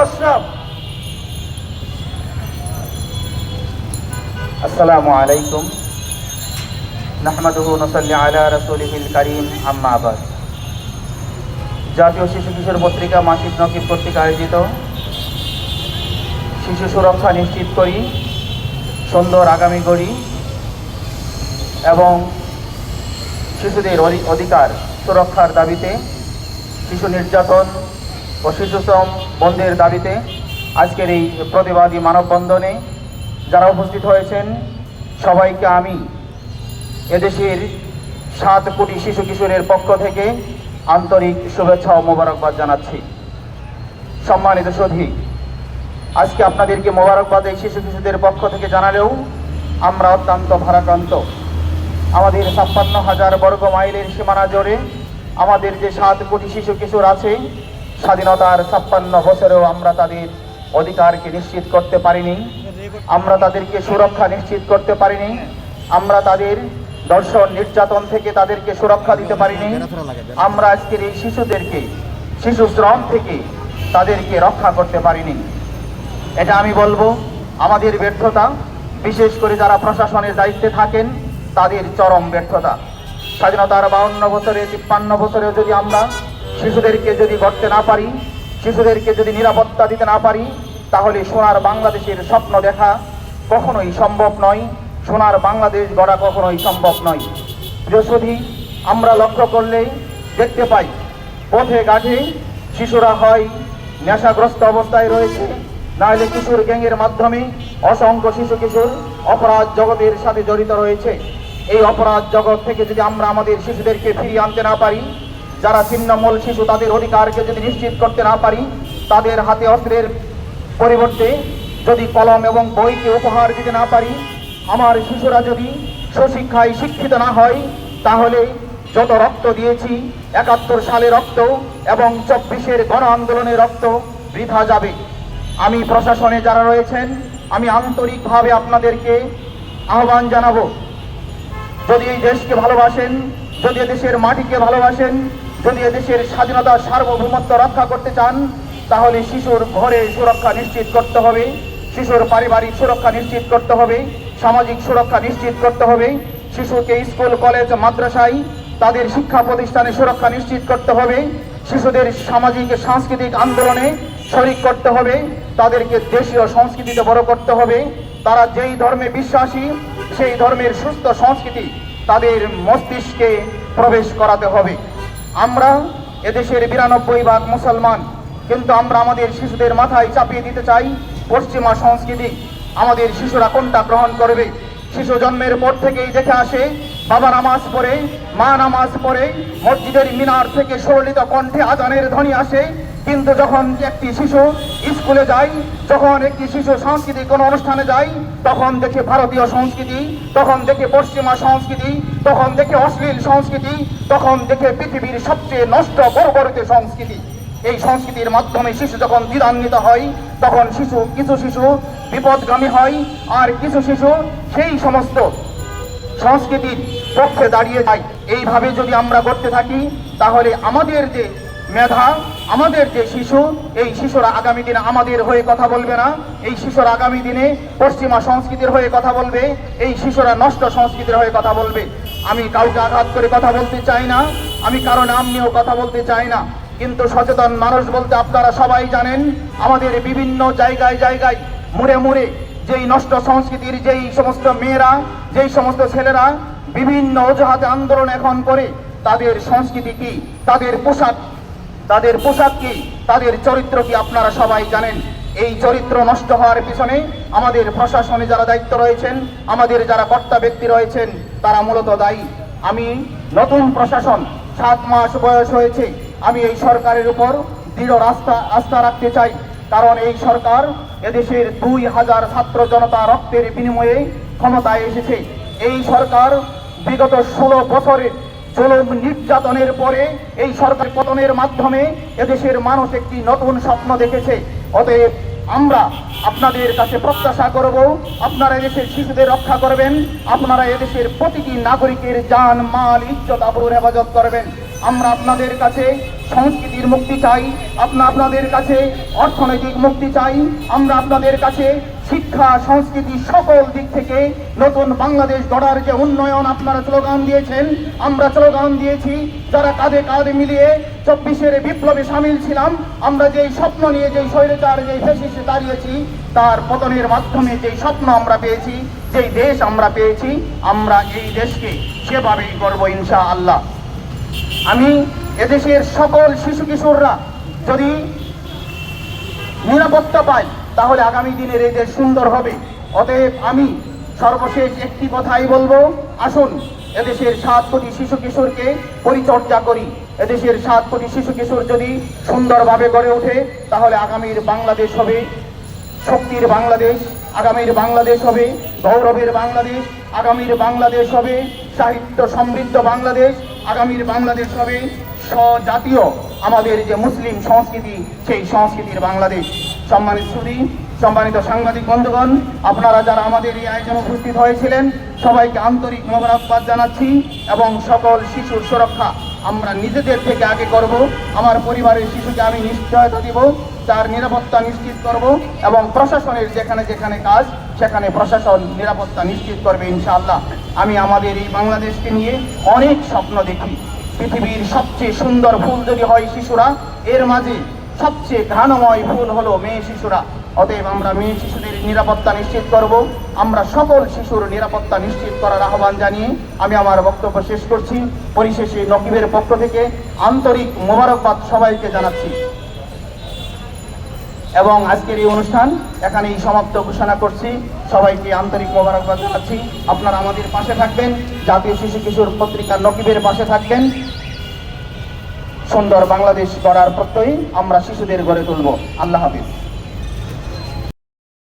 আশরাফ আসসালামু আলাইকুম। নাহমাদুহু নসাল্লি আলা রাসূলিহিল কারীম, আম্মা বাদ জাতীয় শিশু কিশোর পত্রিকা মাসিক নকিব কর্তৃক আয়োজিত শিশু সুরক্ষা নিশ্চিত করি, সুন্দর আগামী গড়ি এবং শিশুদের অধি- অধিকার সুরক্ষার দাবিতে শিশু নির্যাতন ও শিশু শ্রম বন্ধের দাবিতে আজকের এই প্রতিবাদী মানববন্ধনে যারা উপস্থিত হয়েছেন, সবাইকে আমি এদেশের সাত কোটি শিশু কিশোরের পক্ষ থেকে আন্তরিক শুভেচ্ছা ও মোবারকবাদ জানাচ্ছি। সম্মানিত সধী, আজকে আপনাদেরকে মোবারকবাদ এই শিশু কিশোরদের পক্ষ থেকে জানালেও আমরা অত্যন্ত ভারাক্রান্ত। আমাদের ছাপ্পান্ন হাজার বর্গ মাইলের সীমানা জোরে আমাদের যে সাত কোটি শিশু কিশোর আছে স্বাধীনতার ছাপ্পান্ন বছরেও আমরা তাদের অধিকারকে নিশ্চিত করতে পারিনি। আমরা তাদেরকে সুরক্ষা নিশ্চিত করতে পারিনি। আমরা তাদের দর্শন নির্যাতন থেকে তাদেরকে সুরক্ষা দিতে পারিনি। আমরা আজকের এই শিশুদেরকে, শিশু শ্রম থেকে তাদেরকে রক্ষা করতে পারিনি। এটা আমি বলব, আমাদের ব্যর্থতা, বিশেষ করে যারা প্রশাসনের দায়িত্বে থাকেন, তাদের চরম ব্যর্থতা। স্বাধীনতার বাউন্ন বছরে, তিপ্পান্ন বছরে যদি আমরা শিশুদেরকে যদি গড়তে না পারি, শিশুদেরকে যদি নিরাপত্তা দিতে না পারি, তাহলে সোনার বাংলাদেশের স্বপ্ন দেখা কখনোই সম্ভব নয়। সোনার বাংলাদেশ গড়া কখনোই সম্ভব নয়। বৃহস্পতি আমরা লক্ষ্য করলেই দেখতে পাই, পথে ঘাটে শিশুরা হয় নেশাগ্রস্ত অবস্থায় রয়েছে। নাহলে কিশোর গ্যাংয়ের মাধ্যমে অসংখ্য শিশু কিশোর অপরাধ জগতের সাথে জড়িত রয়েছে। এই অপরাধ জগৎ থেকে যদি আমরা আমাদের শিশুদেরকে ফিরিয়ে আনতে না পারি যারা ছিন্নমূল শিশু, তাদের অধিকারকে যদি নিশ্চিত করতে না পারি, তাদের হাতে অস্ত্রের পরিবর্তে যদি কলম এবং বইকে উপহার দিতে না পারি, আমার শিশুরা যদি সুশিক্ষায় শিক্ষিত না হয়, তাহলে যত রক্ত দিয়েছি, একাত্তর সালে রক্ত এবং চব্বিশের গণ আন্দোলনের রক্ত বৃথা যাবে। আমি প্রশাসনে যারা রয়েছেন, আমি আন্তরিকভাবে আপনাদেরকে আহ্বান জানাব। যদি এই দেশকে ভালোবাসেন, যদি দেশের মাটিকে ভালোবাসেন যদি দেশের স্বাধীনতা সার্বভৌমত্ব রক্ষা করতে চান, তাহলে শিশুর ঘরে সুরক্ষা নিশ্চিত করতে হবে, শিশুর পারিবারিক সুরক্ষা নিশ্চিত করতে হবে, সামাজিক সুরক্ষা নিশ্চিত করতে হবে, শিশুকে স্কুল, কলেজ, মাদ্রাসায় তাদের শিক্ষা প্রতিষ্ঠানে সুরক্ষা নিশ্চিত করতে হবে, শিশুদের সামাজিক, সাংস্কৃতিক আন্দোলনে শরিক করতে হবে, তাদেরকে দেশীয় সংস্কৃতিতে বড় করতে হবে, তারা যেই ধর্মে বিশ্বাসী, সেই ধর্মের সুস্থ সংস্কৃতি তাদের মস্তিষ্কে প্রবেশ করাতে হবে। আমরা এদেশের বিরানব্বই ভাগ মুসলমান, কিন্তু আমরা আমাদের শিশুদের মাথায় চাপিয়ে দিতে চাই পশ্চিমা সংস্কৃতি। আমাদের শিশুরা কোনটা গ্রহণ করবে? শিশু জন্মের পর থেকেই দেখে আসে, বাবা নামাজ পড়ে, মা নামাজ পড়ে, মসজিদের মিনার থেকে সরলিত কণ্ঠে আজানের ধ্বনি আসে কিন্তু যখন একটি শিশু স্কুলে যায়, যখন একটি শিশু সাংস্কৃতিক কোনো অনুষ্ঠানে যায়, তখন দেখে ভারতীয় সংস্কৃতি, তখন দেখে পশ্চিমা সংস্কৃতি, তখন দেখে অশ্লীল সংস্কৃতি, তখন দেখে পৃথিবীর সবচেয়ে নষ্ট বর্বরিত সংস্কৃতি। এই সংস্কৃতির মাধ্যমে শিশু যখন দ্বিধান্বিত হয়, তখন শিশু, কিছু শিশু বিপদগামী হয়, আর কিছু শিশু সেই সমস্ত সংস্কৃতির পক্ষে দাঁড়িয়ে যায়। এইভাবে যদি আমরা করতে থাকি, তাহলে আমাদের যে মেধা আমাদের যে শিশু, এই শিশুরা আগামী দিনে আমাদের হয়ে কথা বলবে না। এই শিশুরা আগামী দিনে পশ্চিমা সংস্কৃতির হয়ে কথা বলবে। এই শিশুরা নষ্ট সংস্কৃতির হয়ে কথা বলবে। আমি কাউকে আঘাত করে কথা বলতে চাই না। আমি কারও নাম নিয়েও কথা বলতে চাই না। কিন্তু সচেতন মানুষ বলতে আপনারা সবাই জানেন, আমাদের বিভিন্ন জায়গায় জায়গায় মুড়ে মুড়ে যেই নষ্ট সংস্কৃতির যেই সমস্ত মেয়েরা, যেই সমস্ত ছেলেরা বিভিন্ন অজুহাতে আন্দোলন এখন করে, তাদের সংস্কৃতি কি? তাদের পোশাক তাদের পোশাক কি? তাদের চরিত্র কি আপনারা সবাই জানেন? এই চরিত্র নষ্ট হওয়ার পিছনে আমাদের প্রশাসনে যারা দায়িত্ব রয়েছেন, আমাদের যারা কর্তা ব্যক্তি রয়েছেন, তারা মূলত দায়ী। আমি নতুন প্রশাসন, সাত মাস বয়স হয়েছে। আমি এই সরকারের উপর দৃঢ় আস্থা আস্থা রাখতে চাই। কারণ এই সরকার এদেশের দুই হাজার ছাত্র জনতা রক্তের বিনিময়ে ক্ষমতায় এসেছে। এই সরকার বিগত ষোলো বছরে জুলুম নির্যাতনের পরে এই সরকার পতনের মাধ্যমে এদেশের মানুষ একটি নতুন স্বপ্ন দেখেছে। অতএব আমরা আপনাদের কাছে প্রত্যাশা করব, আপনারা এদেশের শিশুদের রক্ষা করবেন, আপনারা এদেশের প্রতিটি নাগরিকের যান মাল, ইজ্জত আবরুর হেফাজত করবেন। আমরা আপনাদের কাছে সংস্কৃতির মুক্তি চাই আপনা আপনাদের কাছে অর্থনৈতিক মুক্তি চাই, আমরা আপনাদের কাছে শিক্ষা, সংস্কৃতি সকল দিক থেকে নতুন বাংলাদেশ গড়ার যে উন্নয়ন আপনারা স্লোগান দিয়েছেন, আমরা স্লোগান দিয়েছি, যারা কাঁধে কাঁধে মিলিয়ে চব্বিশের বিপ্লবে সামিল ছিলাম, আমরা যেই স্বপ্ন নিয়ে যেই স্বৈরচার, যেই ফেসিসে দাঁড়িয়েছি, তার পতনের মাধ্যমে যেই স্বপ্ন আমরা পেয়েছি, যেই দেশ আমরা পেয়েছি, আমরা এই দেশকে সেভাবেই করব ইনশা আল্লাহ আমি এদেশের সকল শিশু কিশোররা যদি নিরাপত্তা পাই তাহলে আগামী দিনের এই দেশ সুন্দর হবে। অতএব আমি সর্বশেষ একটি কথাই বলব, আসুন এদেশের সাত কোটি শিশু কিশোরকে পরিচর্যা করি। এদেশের সাত কোটি শিশু কিশোর যদি সুন্দরভাবে গড়ে ওঠে, তাহলে আগামীর বাংলাদেশ হবে শক্তির বাংলাদেশ, আগামীর বাংলাদেশ হবে গৌরবের বাংলাদেশ, আগামীর বাংলাদেশ হবে সাহিত্য সমৃদ্ধ বাংলাদেশ, আগামীর বাংলাদেশ হবে স্বজাতীয় আমাদের যে মুসলিম সংস্কৃতি, সেই সংস্কৃতির বাংলাদেশ। সম্মানিত সুদী সম্মানিত সাংবাদিক বন্ধুগণ, আপনারা যারা আমাদের এই আয়োজনে উপস্থিত হয়েছিলেন, সবাইকে আন্তরিক মোবারকবাদ জানাচ্ছি এবং সকল শিশুর সুরক্ষা আমরা নিজেদের থেকে আগে করব। আমার পরিবারের শিশুকে আমি নিশ্চয়তা দিব, তার নিরাপত্তা নিশ্চিত করব এবং প্রশাসনের যেখানে যেখানে কাজ, সেখানে প্রশাসন নিরাপত্তা নিশ্চিত করবে ইনশাআল্লাহ। আমি আমাদের এই বাংলাদেশকে নিয়ে অনেক স্বপ্ন দেখি। পৃথিবীর সবচেয়ে সুন্দর ফুল যদি হয় শিশুরা, এর মাঝে সবচেয়ে ঘ্রাণময় ফুল হলো মেয়ে শিশুরা। অতএব আমরা মেয়ে শিশুদের নিরাপত্তা নিশ্চিত করব। আমরা সকল শিশুর নিরাপত্তা নিশ্চিত করার আহ্বান জানিয়ে আমি আমার বক্তব্য শেষ করছি। পরিশেষে নকিবের পক্ষ থেকে আন্তরিক মোবারকবাদ সবাইকে জানাচ্ছি। এবং আজকের এই অনুষ্ঠান এখানেই সমাপ্ত ঘোষণা করছি। সবাইকে আন্তরিক মোবারকবাদ জানাচ্ছি। আপনারা আমাদের পাশে থাকবেন। জাতীয় শিশু কিশোর পত্রিকা নকিবের পাশে থাকবেন। সুন্দর বাংলাদেশ গড়ার প্রত্যয়ী আমরা শিশুদের গড়ে তুলব। আল্লাহ হাফিজ।